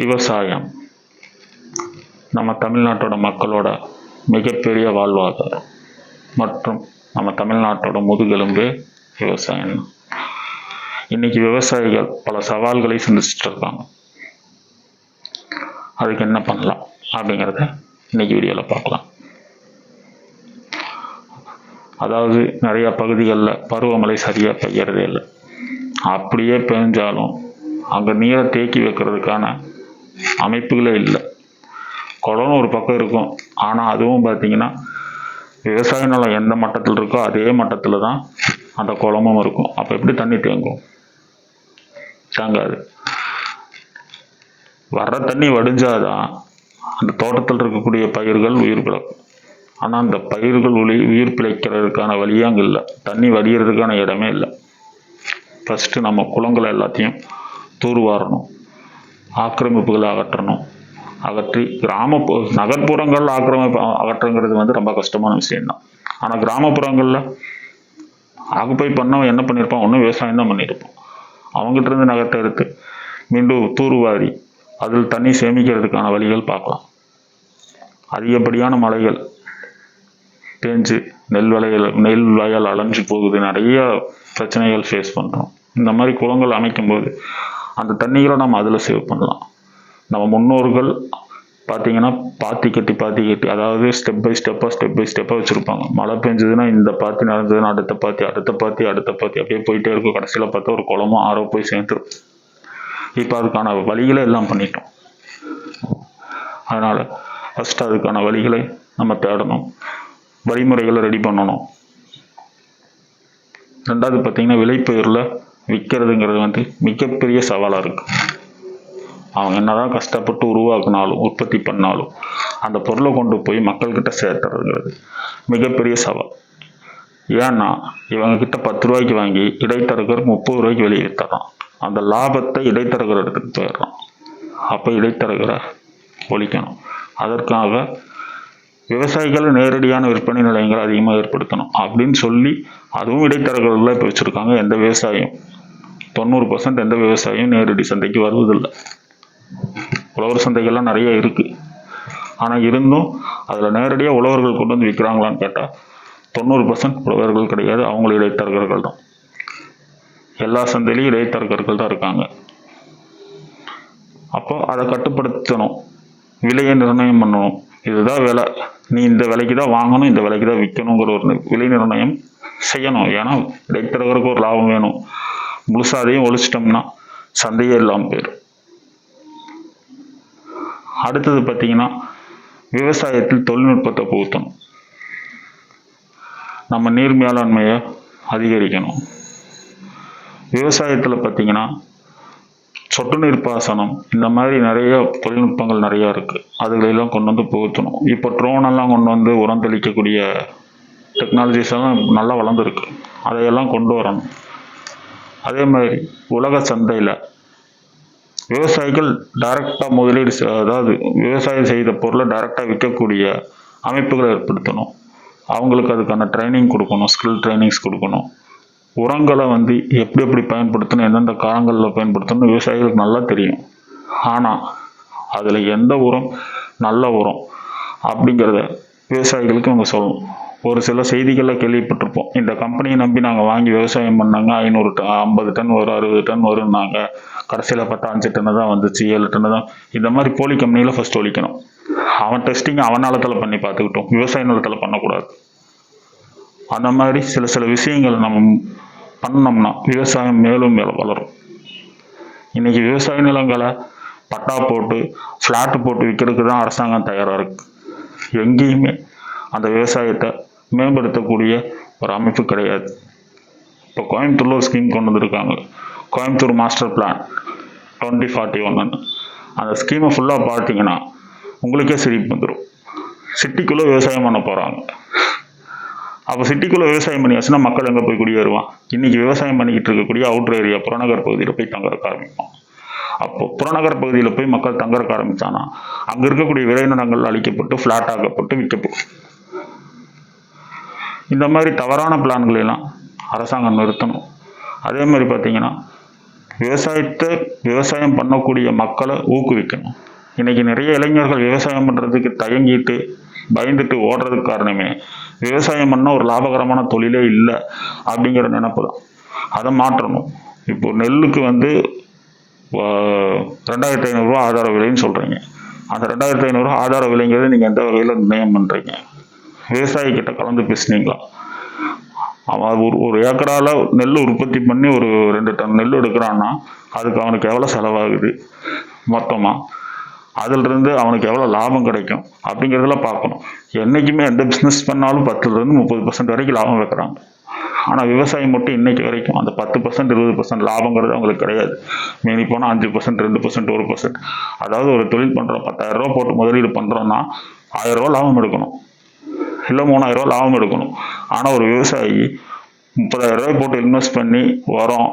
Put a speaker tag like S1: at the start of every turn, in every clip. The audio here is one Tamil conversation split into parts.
S1: விவசாயம். நம்ம தமிழ்நாட்டோட மக்களோட மிகப்பெரிய வாழ்வாதாரம் மற்றும் நம்ம தமிழ்நாட்டோட முதுகெலும்பே விவசாயம். இன்னைக்கு விவசாயிகள் பல சவால்களை சந்திச்சுட்டு இருக்காங்க. அதுக்கு என்ன பண்ணலாம் அப்படிங்கிறத இன்னைக்கு வீடியோவில் பார்க்கலாம். அதாவது நிறைய பகுதிகளில் பருவமழை சரியாக பெய்யறதே இல்லை. அப்படியே பெஞ்சாலும் அங்கே நீரை தேக்கி வைக்கிறதுக்கான அமைப்புகளே இல்லை. குளம்னு ஒரு பக்கம் இருக்கும். ஆனால் அதுவும் பார்த்தீங்கன்னா விவசாய நிலம் எந்த மட்டத்தில் இருக்கோ அதே மட்டத்தில் தான் அந்த குளமும் இருக்கும். அப்போ எப்படி தண்ணி தேங்கும்? தேங்காது. வர்ற தண்ணி வடிஞ்சாதான் அந்த தோட்டத்தில் இருக்கக்கூடிய பயிர்கள் உயிர் பிழக்கும் ஆனால் அந்த பயிர்கள் உளி உயிர் பிழைக்கிறதுக்கான வழியே அங்கே இல்லை. தண்ணி வடிகிறதுக்கான இடமே இல்லை. ஃபஸ்ட்டு நம்ம குளங்களை எல்லாத்தையும் தூர்வாரணும். ஆக்கிரமிப்புகளை அகற்றணும் அகற்றி கிராம நகர்ப்புறங்களில் ஆக்கிரமிப்பு அகற்றுங்கிறது வந்து ரொம்ப கஷ்டமான விஷயம்தான். ஆனால் கிராமப்புறங்களில் ஆக்குப்பை பண்ணவன் என்ன பண்ணியிருப்பான் ஒன்றும் விவசாயம் தான் பண்ணியிருப்பான் அவங்ககிட்ட இருந்து நகர்த்த எடுத்து மீண்டும் தூர்வாரி அதில் தண்ணி சேமிக்கிறதுக்கான வழிகள் பார்க்கலாம். அதிகப்படியான மலைகள் பேஞ்சு நெல் வலைகள் நெல் வயல் அலைஞ்சு போகுது நிறைய பிரச்சனைகள் ஃபேஸ் பண்ணுறோம் இந்த மாதிரி குளங்கள் அமைக்கும்போது அந்த தண்ணிகளை நம்ம அதில் சேவ் பண்ணலாம். நம்ம முன்னோர்கள் பார்த்தீங்கன்னா பாத்தி கட்டி பாத்தி கட்டி அதாவது ஸ்டெப் பை ஸ்டெப்பாக ஸ்டெப் பை ஸ்டெப்பாக வச்சுருப்பாங்க. மழை பெஞ்சதுன்னா இந்த பாத்தி நடந்ததுன்னா அடுத்த பாத்தி அடுத்த பாத்தி அடுத்த பாத்தி அப்படியே போயிட்டே இருக்கும். கடைசியில் பார்த்தா ஒரு குளமும் ஆறோ போய் சேர்ந்துடும் இப்போ அதுக்கான வழிகளை எல்லாம் பண்ணிட்டோம். அதனால் ஃபஸ்ட்டு அதுக்கான வழிகளை நம்ம தேடணும். வழிமுறைகளை ரெடி பண்ணணும். ரெண்டாவது பார்த்தீங்கன்னா விளைப்பயிரில் விற்கிறதுங்கிறது வந்து மிகப்பெரிய சவாலாக இருக்குது அவங்க என்னதான் கஷ்டப்பட்டு உருவாக்குனாலும் உற்பத்தி பண்ணாலும் அந்த பொருளை கொண்டு போய் மக்கள்கிட்ட சேர்த்துறதுங்கிறது மிகப்பெரிய சவால். ஏன்னா இவங்க கிட்ட பத்து ரூபாய்க்கு வாங்கி இடைத்தரகர் முப்பது ரூபாய்க்கு வெளியே வித்தறான். அந்த லாபத்தை இடைத்தரகர் எடுத்துகிட்டு போயிடுறான். அப்போ இடைத்தரகரை ஒழிக்கணும். அதற்காக விவசாயிகள் நேரடியான விற்பனை நிலையங்களை அதிகமாக ஏற்படுத்தணும் அப்படின்னு சொல்லி அதுவும் இடைத்தரகர்கள் இப்போ வச்சுருக்காங்க. எந்த விவசாயம் தொண்ணூறு பர்சன்ட் எந்த விவசாயியும் நேரடி சந்தைக்கு வருவதில்லை. உழவர் சந்தைகள்லாம் நிறைய இருக்குது ஆனால் இருந்தும் அதில் நேரடியாக உழவர்கள் கொண்டு வந்து விற்கிறாங்களான்னு கேட்டால் தொண்ணூறு பர்சன்ட் உழவர்கள் கிடையாது அவங்களும் இடைத்தரகர்கள் தான். எல்லா சந்தையிலையும் இடைத்தரகர்கள் தான் இருக்காங்க. அப்போ அதை கட்டுப்படுத்தணும். விலையை நிர்ணயம் பண்ணணும். இதுதான் விலை. நீ இந்த விலைக்கு தான் வாங்கணும் இந்த விலைக்கு தான் விற்கணுங்கிற ஒரு விலை நிர்ணயம் செய்யணும். ஏன்னா இடைத்தரகருக்கு ஒரு லாபம் வேணும். முழுசாக அதையும் ஒழிச்சிட்டோம்னா சந்தையே இல்லாமல் போயிடும் அடுத்தது பார்த்தீங்கன்னா விவசாயத்தில் தொழில்நுட்பத்தை புகுத்தணும். நம்ம நீர் மேலாண்மையை அதிகரிக்கணும். விவசாயத்தில் பார்த்தீங்கன்னா சொட்டு நீர் பாசனம் இந்த மாதிரி நிறைய தொழில்நுட்பங்கள் நிறையா இருக்குது அதுகளெல்லாம் கொண்டு வந்து புகுத்தணும். இப்போ ட்ரோன் எல்லாம் கொண்டு வந்து உரம் தெளிக்கக்கூடிய டெக்னாலஜிஸ் எல்லாம் நல்லா வளர்ந்துருக்கு. அதையெல்லாம் கொண்டு வரணும். அதே மாதிரி உலக சந்தையில் விவசாயிகள் டைரெக்டாக முதலீடு அதாவது விவசாயம் செய்த பொருளை டைரெக்டாக விற்கக்கூடிய அமைப்புகளை ஏற்படுத்தணும். அவங்களுக்கு அதுக்கான ட்ரைனிங் கொடுக்கணும் ஸ்கில் ட்ரைனிங்ஸ் கொடுக்கணும். உரங்களை வந்து எப்படி எப்படி பயன்படுத்தணும் எந்தெந்த காலங்களில் பயன்படுத்தணும் விவசாயிகளுக்கு நல்லா தெரியும். ஆனால் அதில் எந்த உரம் நல்ல உரம் அப்படிங்கிறத விவசாயிகளுக்கு அவங்க சொல்லணும். ஒரு சில செய்திகளில் கேள்விப்பட்டிருப்போம். இந்த கம்பெனியை நம்பி நாங்கள் வாங்கி விவசாயம் பண்ணாங்க. ஐநூறு டன் ஐம்பது டன் வரும் அறுபது டன் வரும்னாங்க. கடைசியில் பார்த்தா அஞ்சு டன்னு தான் வந்துச்சு ஏழு டன்னு தான். இந்த மாதிரி போலி கம்பெனியில் ஃபஸ்ட் ஒழிக்கணும். அவன் டெஸ்டிங் அவன் நிலத்தில் பண்ணி பார்த்துக்கிட்டோம். விவசாய நிலத்தில் பண்ணக்கூடாது. அந்த மாதிரி சில சில விஷயங்கள் நம்ம பண்ணோம்னா விவசாயம் மேலும் மேலும் வளரும். இன்னைக்கு விவசாய நிலங்களை பட்டா போட்டு ஃப்ளாட்டு போட்டு விற்கிறதுக்கு தான் அரசாங்கம் தயாராக இருக்குது எங்கேயுமே அந்த விவசாயத்தை மேம்படுத்தக்கூடிய ஒரு அமைப்பு கிடையாது. இப்போ கோயம்புத்தூர்ல ஒரு ஸ்கீம் கொண்டு வந்திருக்காங்க. Coimbatore master plan twenty forty ஒன்னு அந்த ஸ்கீமை ஃபுல்லாக பார்த்தீங்கன்னா உங்களுக்கே சிரிப்பு வந்துடும் சிட்டிக்குள்ளே விவசாயம் பண்ண போகிறாங்க அப்போ சிட்டிக்குள்ளே விவசாயம் பண்ணியாச்சுன்னா மக்கள் எங்கே போய் குடியேறுவான்? இன்னைக்கு விவசாயம் பண்ணிக்கிட்டு இருக்கக்கூடிய அவுட்டர் ஏரியா புறநகர் பகுதியில் போய் தங்கறக்க ஆரம்பிப்பான். அப்போ புறநகர் பகுதியில் போய் மக்கள் தங்கறக்க ஆரம்பித்தானா அங்கே இருக்கக்கூடிய விளைநிலங்கள் அழிக்கப்பட்டு ஃப்ளாட் ஆக்கப்பட்டு விற்கப்படும். இந்த மாதிரி தவறான பிளான்களை எல்லாம் அரசாங்கம் நிறுத்தணும். அதே மாதிரி பார்த்தீங்கன்னா விவசாயத்தை விவசாயம் பண்ணக்கூடிய மக்களை ஊக்குவிக்கணும். இன்னைக்கு நிறைய இளைஞர்கள் விவசாயம் பண்ணுறதுக்கு தயங்கிட்டு பயந்துட்டு ஓடுறதுக்கு காரணமே விவசாயம் பண்ண ஒரு லாபகரமான தொழிலே இல்லை அப்படிங்கிற நினப்பு தான். அதை மாற்றணும். இப்போ நெல்லுக்கு வந்து ரெண்டாயிரத்தி ஐநூறுரூவா ஆதார விலைன்னு சொல்கிறீங்க அந்த ரெண்டாயிரத்தி ஐநூறுரூவா ஆதார விலைங்கிறது நீங்கள் எந்த வகையில் நிர்ணயம் பண்ணுறீங்க விவசாயி கிட்ட கலந்து பேசுனீங்களா? அவன் ஒரு ஒரு ஏக்கரால நெல் உற்பத்தி பண்ணி ஒரு ரெண்டு டன் நெல் எடுக்கிறான்னா அதுக்கு அவனுக்கு எவ்வளோ செலவாகுது? மொத்தமாக அதிலிருந்து அவனுக்கு எவ்வளோ லாபம் கிடைக்கும்? அப்படிங்கிறதெல்லாம் பார்க்கணும். என்றைக்குமே எந்த பிஸ்னஸ் பண்ணாலும் பத்துலேருந்து முப்பது பர்சன்ட் வரைக்கும் லாபம் வைக்கிறாங்க ஆனால் விவசாயம் மட்டும் இன்னைக்கு வரைக்கும் அந்த பத்து பர்சன்ட் இருபது பர்சன்ட் லாபங்கிறது அவங்களுக்கு கிடையாது. மீறி போனால் அஞ்சு பர்சன்ட் ரெண்டு பர்சன்ட் ஒரு பர்சன்ட் அதாவது ஒரு தொழில் பண்ணுறோம் பத்தாயிரம் ரூபா போட்டு முதலீடு பண்ணுறோன்னா ஆயிரம் ரூபா லாபம் எடுக்கணும். இல்லை மூணாயிரம் ரூபா லாபம் எடுக்கணும். ஆனால் ஒரு விவசாயி முப்பதாயிரம் ரூபாய் போட்டு இன்வெஸ்ட் பண்ணி உரம்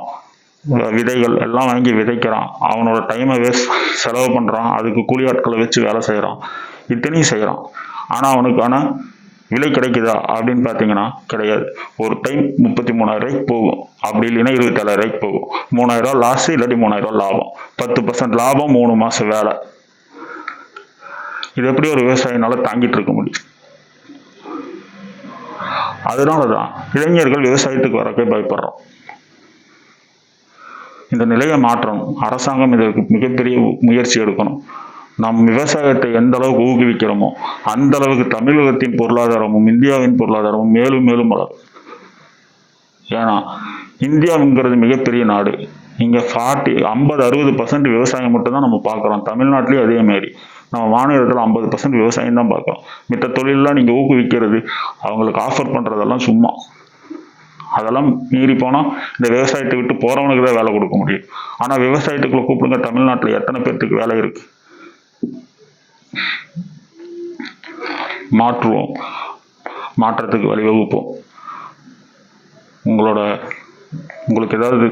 S1: விதைகள் எல்லாம் வாங்கி விதைக்கிறான். அவனோட டைமை வேஸ்ட் செலவு பண்ணுறான் அதுக்கு கூலி ஆட்களை வச்சு வேலை செய்கிறான் இத்தனையும் செய்கிறான் ஆனால் அவனுக்கான விலை கிடைக்குதா அப்படின்னு பார்த்தீங்கன்னா கிடையாது. ஒரு டைம் முப்பத்தி மூணாயிரம் ரூபாய்க்கு போகும். அப்படி இல்லைன்னா இருபத்தேழாயிரம் ரூபாய்க்கு போகும். மூணாயிரம் ரூபா லாஸ் இல்லாட்டி மூணாயிரம் ரூபா லாபம். பத்து பர்சன்ட் லாபம் மூணு மாதம் வேலை. இது எப்படி ஒரு விவசாயினால தாங்கிட்டு இருக்க முடியும்? அதனால தான் இளைஞர்கள் விவசாயத்துக்கு வரக்கே பயப்படுறோம். இந்த நிலையை மாற்றணும். அரசாங்கம் இதற்கு மிகப்பெரிய முயற்சி எடுக்கணும். நம் விவசாயத்தை எந்த அளவுக்கு ஊக்குவிக்கிறோமோ அந்த அளவுக்கு தமிழகத்தின் பொருளாதாரமும் இந்தியாவின் பொருளாதாரமும் மேலும் மேலும் வளரும். ஏன்னா இந்தியாவுங்கிறது மிகப்பெரிய நாடு. இங்கே ஃபார்ட்டி ஐம்பது அறுபது பர்சன்ட் விவசாயம் மட்டும்தான் நம்ம பார்க்குறோம். தமிழ்நாட்டிலேயும் அதே மாதிரி. நம்ம மாநிலத்தில் ஐம்பது பர்சன்ட் விவசாயம் தான் பார்க்குறோம் மித்த தொழிலெலாம் நீங்கள் ஊக்குவிக்கிறது அவங்களுக்கு ஆஃபர் பண்ணுறதெல்லாம் சும்மா. அதெல்லாம் மீறி போனால் இந்த விவசாயத்தை விட்டு போகிறவனுக்கு தான் வேலை கொடுக்க முடியும். ஆனால் விவசாயத்துக்குள்ளே கூப்பிடுங்க தமிழ்நாட்டில் எத்தனை பேர்த்துக்கு வேலை இருக்கு? மாற்றுவோம். மாற்றத்துக்கு வழிவகுப்போம். உங்களோட உங்களுக்கு ஏதாவது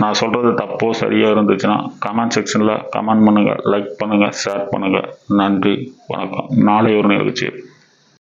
S1: நான் சொல்கிறது தப்போ சரியாக இருந்துச்சுன்னா கமெண்ட் செக்ஷனில் கமெண்ட் பண்ணுங்கள் லைக் பண்ணுங்கள் ஷேர் பண்ணுங்கள் நன்றி வணக்கம். நாளை ஒரு நிகழ்ச்சி